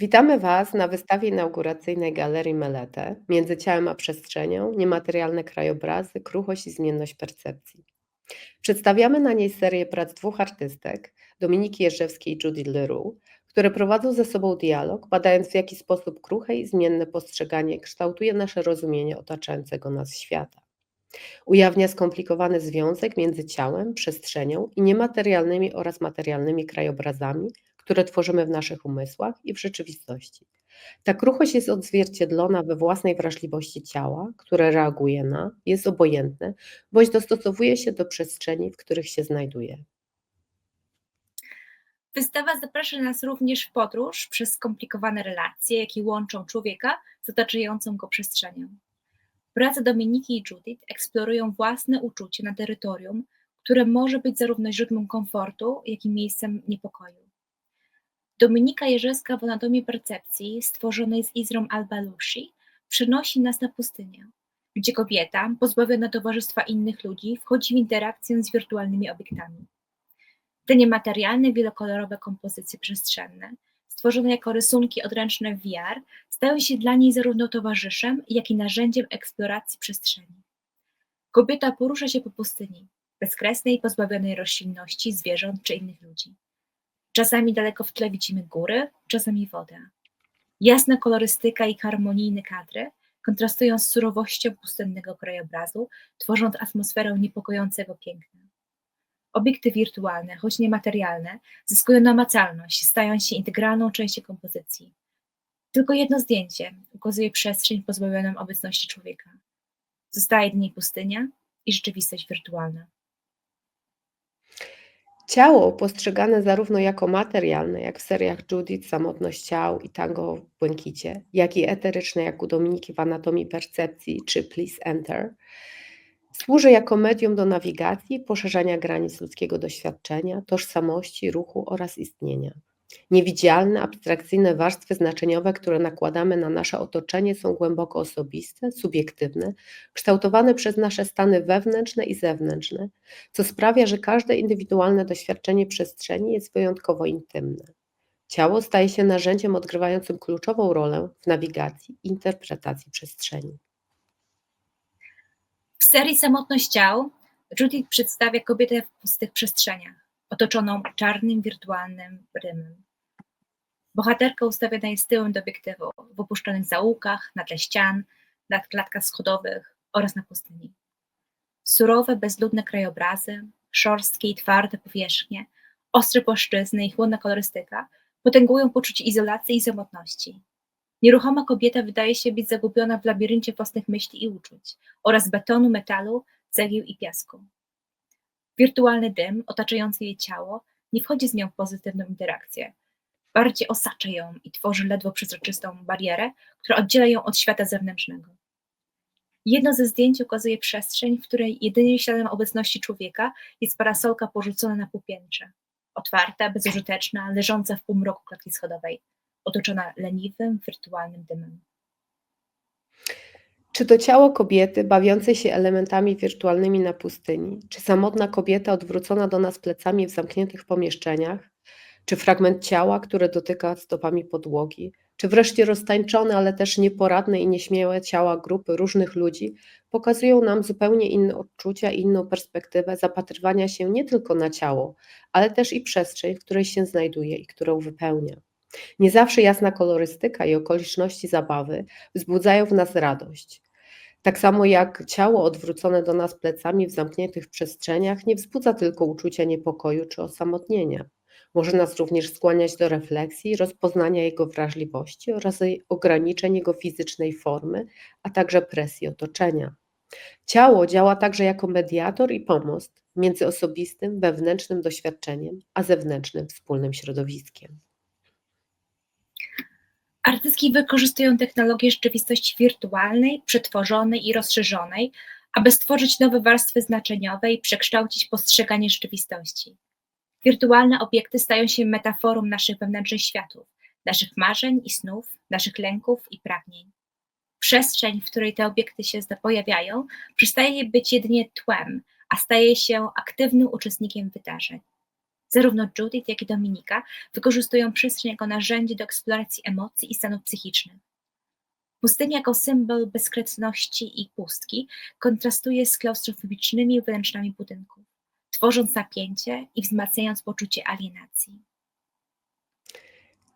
Witamy Was na wystawie inauguracyjnej Galerii Melete Między ciałem a przestrzenią niematerialne krajobrazy, kruchość i zmienność percepcji. Przedstawiamy na niej serię prac dwóch artystek, Dominiki Jerzewskiej i Judy Leroux, które prowadzą ze sobą dialog, badając w jaki sposób kruche i zmienne postrzeganie kształtuje nasze rozumienie otaczającego nas świata. Ujawnia skomplikowany związek między ciałem, przestrzenią i niematerialnymi oraz materialnymi krajobrazami, które tworzymy w naszych umysłach i w rzeczywistości. Ta kruchość jest odzwierciedlona we własnej wrażliwości ciała, które reaguje na, jest obojętne, bądź dostosowuje się do przestrzeni, w których się znajduje. Wystawa zaprasza nas również w podróż przez skomplikowane relacje, jakie łączą człowieka z otaczającą go przestrzenią. Prace Dominiki i Judith eksplorują własne uczucie na terytorium, które może być zarówno źródłem komfortu, jak i miejscem niepokoju. Dominika Jerzewska w Anatomii Percepcji, stworzonej z Izrą Al-Balushi, przenosi nas na pustynię, gdzie kobieta, pozbawiona towarzystwa innych ludzi, wchodzi w interakcję z wirtualnymi obiektami. Te niematerialne, wielokolorowe kompozycje przestrzenne, stworzone jako rysunki odręczne w VR, stają się dla niej zarówno towarzyszem, jak i narzędziem eksploracji przestrzeni. Kobieta porusza się po pustyni, bezkresnej, pozbawionej roślinności, zwierząt czy innych ludzi. Czasami daleko w tle widzimy góry, czasami wodę. Jasna kolorystyka i harmonijne kadry kontrastują z surowością pustynnego krajobrazu, tworząc atmosferę niepokojącego piękna. Obiekty wirtualne, choć niematerialne, zyskują namacalność, stając się integralną częścią kompozycji. Tylko jedno zdjęcie ukazuje przestrzeń pozbawioną obecności człowieka. Zostaje jedynie pustynia i rzeczywistość wirtualna. Ciało postrzegane zarówno jako materialne, jak w seriach Judith, Samotność ciał i Tango w błękicie, jak i eteryczne, jak u Dominiki w Anatomii Percepcji czy Please Enter, służy jako medium do nawigacji, poszerzania granic ludzkiego doświadczenia, tożsamości, ruchu oraz istnienia. Niewidzialne, abstrakcyjne warstwy znaczeniowe, które nakładamy na nasze otoczenie, są głęboko osobiste, subiektywne, kształtowane przez nasze stany wewnętrzne i zewnętrzne, co sprawia, że każde indywidualne doświadczenie przestrzeni jest wyjątkowo intymne. Ciało staje się narzędziem odgrywającym kluczową rolę w nawigacji i interpretacji przestrzeni. W serii Samotność ciał Judith przedstawia kobietę w pustych przestrzeniach otoczoną czarnym, wirtualnym rymem. Bohaterka ustawiona jest tyłem do obiektywu, w opuszczonych zaułkach, na tle ścian, na klatkach schodowych oraz na pustyni. Surowe, bezludne krajobrazy, szorstkie i twarde powierzchnie, ostre płaszczyzny i chłodna kolorystyka potęgują poczucie izolacji i samotności. Nieruchoma kobieta wydaje się być zagubiona w labiryncie własnych myśli i uczuć oraz betonu, metalu, cegieł i piasku. Wirtualny dym otaczający jej ciało nie wchodzi z nią w pozytywną interakcję. Bardziej osacza ją i tworzy ledwo przezroczystą barierę, która oddziela ją od świata zewnętrznego. Jedno ze zdjęć ukazuje przestrzeń, w której jedynym śladem obecności człowieka jest parasolka porzucona na półpiętrze. Otwarta, bezużyteczna, leżąca w półmroku klatki schodowej, otoczona leniwym, wirtualnym dymem. Czy to ciało kobiety bawiącej się elementami wirtualnymi na pustyni, czy samotna kobieta odwrócona do nas plecami w zamkniętych pomieszczeniach, czy fragment ciała, które dotyka stopami podłogi, czy wreszcie roztańczone, ale też nieporadne i nieśmiałe ciała grupy różnych ludzi pokazują nam zupełnie inne odczucia i inną perspektywę zapatrywania się nie tylko na ciało, ale też i przestrzeń, w której się znajduje i którą wypełnia. Nie zawsze jasna kolorystyka i okoliczności zabawy wzbudzają w nas radość. Tak samo jak ciało odwrócone do nas plecami w zamkniętych przestrzeniach nie wzbudza tylko uczucia niepokoju czy osamotnienia. Może nas również skłaniać do refleksji, rozpoznania jego wrażliwości oraz ograniczeń jego fizycznej formy, a także presji otoczenia. Ciało działa także jako mediator i pomost między osobistym, wewnętrznym doświadczeniem a zewnętrznym wspólnym środowiskiem. Artystki wykorzystują technologię rzeczywistości wirtualnej, przetworzonej i rozszerzonej, aby stworzyć nowe warstwy znaczeniowe i przekształcić postrzeganie rzeczywistości. Wirtualne obiekty stają się metaforą naszych wewnętrznych światów, naszych marzeń i snów, naszych lęków i pragnień. Przestrzeń, w której te obiekty się pojawiają, przestaje być jedynie tłem, a staje się aktywnym uczestnikiem wydarzeń. Zarówno Judith, jak i Dominika wykorzystują przestrzeń jako narzędzie do eksploracji emocji i stanów psychicznych. Pustynia jako symbol bezkresności i pustki kontrastuje z klaustrofobicznymi wnętrzami budynków, tworząc napięcie i wzmacniając poczucie alienacji.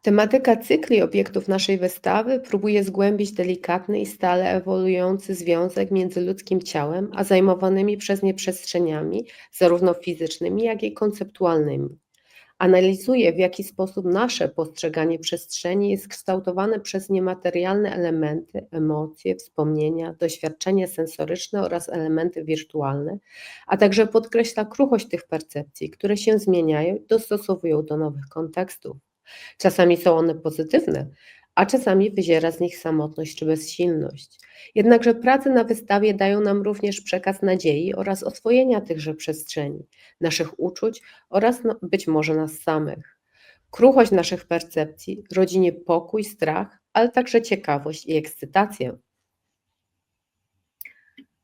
Tematyka cykli obiektów naszej wystawy próbuje zgłębić delikatny i stale ewoluujący związek między ludzkim ciałem a zajmowanymi przez nie przestrzeniami, zarówno fizycznymi, jak i konceptualnymi. Analizuje, w jaki sposób nasze postrzeganie przestrzeni jest kształtowane przez niematerialne elementy, emocje, wspomnienia, doświadczenia sensoryczne oraz elementy wirtualne, a także podkreśla kruchość tych percepcji, które się zmieniają i dostosowują do nowych kontekstów. Czasami są one pozytywne, a czasami wyziera z nich samotność czy bezsilność. Jednakże prace na wystawie dają nam również przekaz nadziei oraz oswojenia tychże przestrzeni, naszych uczuć oraz no, być może nas samych. Kruchość naszych percepcji rodzi niepokój, strach, ale także ciekawość i ekscytację.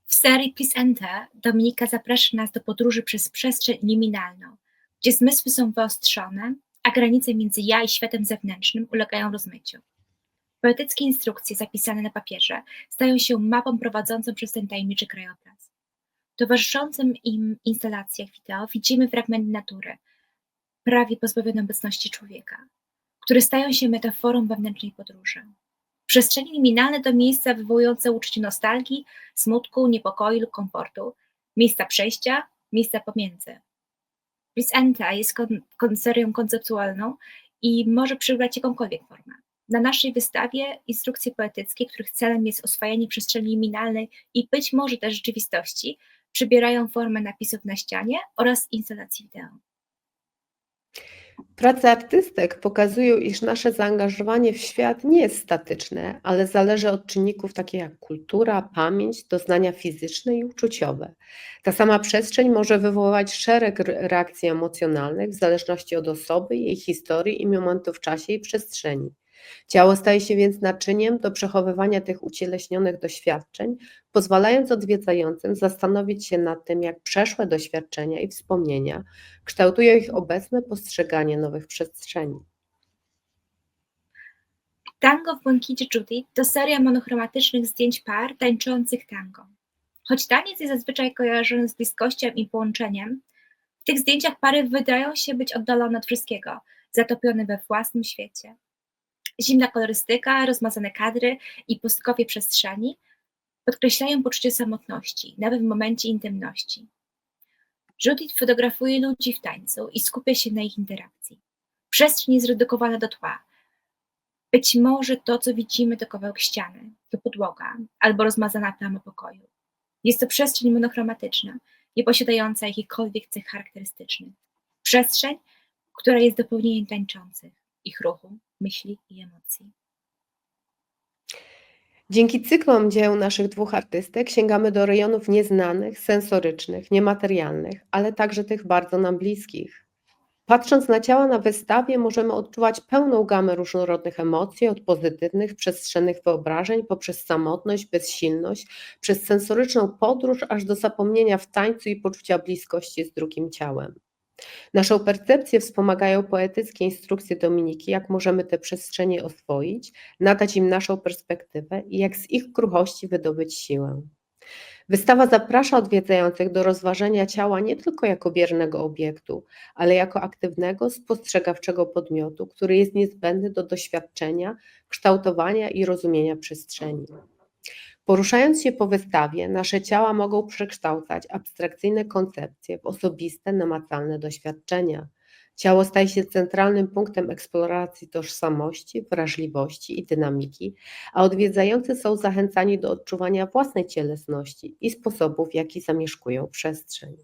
W serii Please Enter Dominika zaprasza nas do podróży przez przestrzeń liminalną, gdzie zmysły są wyostrzone, a granice między ja i światem zewnętrznym ulegają rozmyciu. Poetyckie instrukcje zapisane na papierze stają się mapą prowadzącą przez ten tajemniczy krajobraz. W towarzyszącym im instalacjach wideo widzimy fragmenty natury, prawie pozbawione obecności człowieka, które stają się metaforą wewnętrznej podróży. Przestrzenie liminalne to miejsca wywołujące uczucie nostalgii, smutku, niepokoju lub komfortu, miejsca przejścia, miejsca pomiędzy. Bliss Enta jest kon, kon, serią konceptualną i może przybrać jakąkolwiek formę. Na naszej wystawie instrukcje poetyckie, których celem jest oswajanie przestrzeni liminalnej i być może też rzeczywistości, przybierają formę napisów na ścianie oraz instalacji wideo. Prace artystek pokazują, iż nasze zaangażowanie w świat nie jest statyczne, ale zależy od czynników takich jak kultura, pamięć, doznania fizyczne i uczuciowe. Ta sama przestrzeń może wywoływać szereg reakcji emocjonalnych w zależności od osoby, jej historii i momentu w czasie i przestrzeni. Ciało staje się więc naczyniem do przechowywania tych ucieleśnionych doświadczeń, pozwalając odwiedzającym zastanowić się nad tym, jak przeszłe doświadczenia i wspomnienia kształtują ich obecne postrzeganie nowych przestrzeni. Tango w Błękicie Judith to seria monochromatycznych zdjęć par tańczących tango. Choć taniec jest zazwyczaj kojarzony z bliskością i połączeniem, w tych zdjęciach pary wydają się być oddalone od wszystkiego, zatopione we własnym świecie. Zimna kolorystyka, rozmazane kadry i pustkowie przestrzeni podkreślają poczucie samotności, nawet w momencie intymności. Judith fotografuje ludzi w tańcu i skupia się na ich interakcji. Przestrzeń jest zredukowana do tła. Być może to, co widzimy, to kawałek ściany, to podłoga albo rozmazana plama pokoju. Jest to przestrzeń monochromatyczna, nie posiadająca jakichkolwiek cech charakterystycznych. Przestrzeń, która jest dopełnieniem tańczących, ich ruchu, myśli i emocji. Dzięki cyklom dzieł naszych dwóch artystek sięgamy do rejonów nieznanych, sensorycznych, niematerialnych, ale także tych bardzo nam bliskich. Patrząc na ciała na wystawie, możemy odczuwać pełną gamę różnorodnych emocji, od pozytywnych, przestrzennych wyobrażeń, poprzez samotność, bezsilność, przez sensoryczną podróż, aż do zapomnienia w tańcu i poczucia bliskości z drugim ciałem. Naszą percepcję wspomagają poetyckie instrukcje Dominiki, jak możemy te przestrzenie oswoić, nadać im naszą perspektywę i jak z ich kruchości wydobyć siłę. Wystawa zaprasza odwiedzających do rozważenia ciała nie tylko jako biernego obiektu, ale jako aktywnego, spostrzegawczego podmiotu, który jest niezbędny do doświadczenia, kształtowania i rozumienia przestrzeni. Poruszając się po wystawie, nasze ciała mogą przekształcać abstrakcyjne koncepcje w osobiste, namacalne doświadczenia. Ciało staje się centralnym punktem eksploracji tożsamości, wrażliwości i dynamiki, a odwiedzający są zachęcani do odczuwania własnej cielesności i sposobów, w jaki zamieszkują przestrzeń.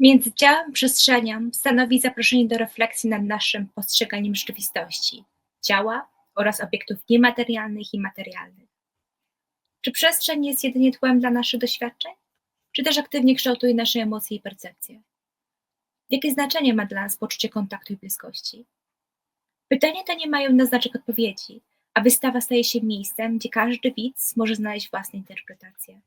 Między ciałem przestrzenią stanowi zaproszenie do refleksji nad naszym postrzeganiem rzeczywistości, ciała oraz obiektów niematerialnych i materialnych. Czy przestrzeń jest jedynie tłem dla naszych doświadczeń, czy też aktywnie kształtuje nasze emocje i percepcje? Jakie znaczenie ma dla nas poczucie kontaktu i bliskości? Pytania te nie mają na odpowiedzi, a wystawa staje się miejscem, gdzie każdy widz może znaleźć własne interpretacje.